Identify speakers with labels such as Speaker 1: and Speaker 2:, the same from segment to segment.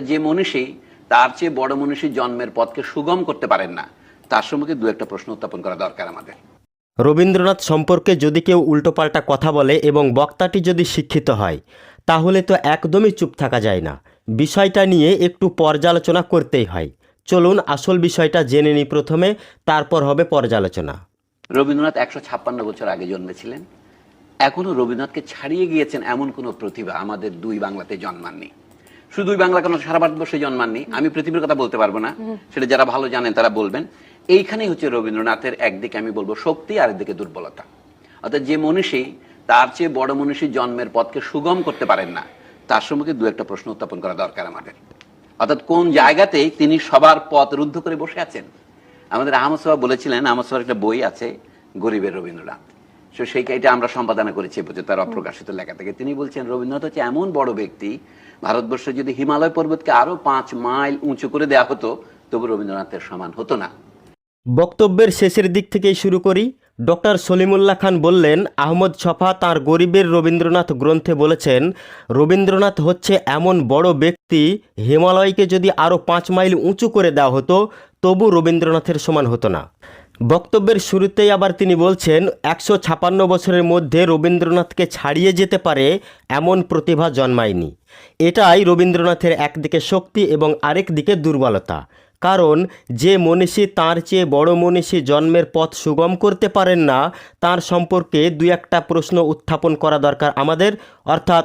Speaker 1: যে মনীষী তার চেয়ে বড় মনীষী জন্মের পথকে সুগম করতে পারেন না তার সম্পর্কে দু একটা প্রশ্ন উত্থাপন করা দরকার আমাদের।
Speaker 2: রবীন্দ্রনাথ সম্পর্কে যদি কেউ উল্টোপাল্টা কথা বলে এবং বক্তাটি যদি শিক্ষিত হয় তাহলে তো একদমই চুপ থাকা যায় না। বিষয়টা নিয়ে একটু পর্যালোচনা করতেই হয়। চলুন আসল বিষয়টা জেনে নিই প্রথমে তারপর হবে পর্যালোচনা।
Speaker 1: রবীন্দ্রনাথ একশো ছাপ্পান্ন বছর আগে জন্মেছিলেন। এখনও রবীন্দ্রনাথকে ছাড়িয়ে গিয়েছেন এমন কোনো প্রতিভা আমাদের দুই বাংলাতে জন্মাননি। শুধু দুই বাংলা কেন সারা ভারতবর্ষে জন্মাননি। আমি পৃথিবীর কথা বলতে পারব না। সেটা যারা ভালো জানেন তারা বলবেন। এইখানেই হচ্ছে রবীন্দ্রনাথের একদিকে আমি বলব শক্তি আর একদিকে দুর্বলতা। অর্থাৎ যে মনীষী তার চেয়ে বড় মনীষী জন্মের পথকে সুগম করতে পারেন না তার সম্পর্কে দু একটা প্রশ্ন উত্থাপন করা দরকার আমাদের। অর্থাৎ কোন জায়গাতেই তিনি সবার পথ রুদ্ধ করে বসে আছেন? আমাদের আহমদ সাহা বলেছিলেন আহমদ সাহার একটা বই আছে গরিবের রবীন্দ্রনাথ। তো সেই এটা আমরা সম্পাদনা করেছি এই বছর তার অপ্রকাশিত লেখা থেকে। তিনি বলছেন রবীন্দ্রনাথ হচ্ছে এমন বড় ব্যক্তি ভারতবর্ষে যদি হিমালয় পর্বতকে আরও পাঁচ মাইল উঁচু করে দেওয়া হতো তবু রবীন্দ্রনাথের সমান হতো না।
Speaker 2: বক্তব্যের শেষের দিক থেকেই শুরু করি। ডক্টর সলিমুল্লাহ খান বললেন আহমদ ছফা তাঁর গরিবের রবীন্দ্রনাথ গ্রন্থে বলেছেন রবীন্দ্রনাথ হচ্ছে এমন বড় ব্যক্তি হিমালয়কে যদি আরও পাঁচ মাইল উঁচু করে দেওয়া হতো তবু রবীন্দ্রনাথের সমান হতো না। বক্তব্যের শুরুতেই আবার তিনি বলছেন, একশো ছাপান্ন বছরের মধ্যে রবীন্দ্রনাথকে ছাড়িয়ে যেতে পারে এমন প্রতিভা জন্মায়নি। এটাই রবীন্দ্রনাথের একদিকে শক্তি এবং আরেক দিকে দুর্বলতা। কারণ যে মনীষী তার চেয়ে বড় মনীষী জন্মের পথ সুগম করতে পারেন না, তার সম্পর্কে দু একটা প্রশ্ন উত্থাপন করা দরকার আমাদের। অর্থাৎ,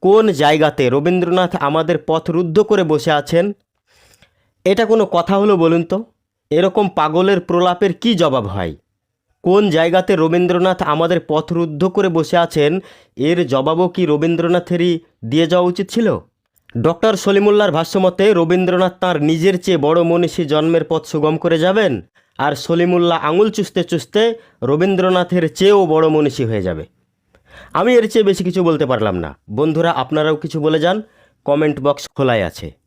Speaker 2: কোন জায়গাতে রবীন্দ্রনাথ আমাদের পথ রুদ্ধ করে বসে আছেন? এটা কোনো কথা হলো বলুন তো। এরকম পাগলের প্রলাপের কি জবাব হয়? কোন জায়গাতে রবীন্দ্রনাথ আমাদের পথরুদ্ধ করে বসে আছেন, এর জবাবও কি রবীন্দ্রনাথেরই দিয়ে যাওয়া উচিত ছিল? ডক্টর সলিমুল্লার ভাষ্যমতে, রবীন্দ্রনাথ তাঁর নিজের চেয়ে বড় মনীষী জন্মের পথ সুগম করে যাবেন, আর সলিমুল্লাহ আঙুল চুষতে চুষতে রবীন্দ্রনাথের চেয়েও বড় মনীষী হয়ে যাবে। আমি এর চেয়ে বেশি কিছু বলতে পারলাম না। বন্ধুরা, আপনারাও কিছু বলে যান। কমেন্ট বক্স খোলাই আছে।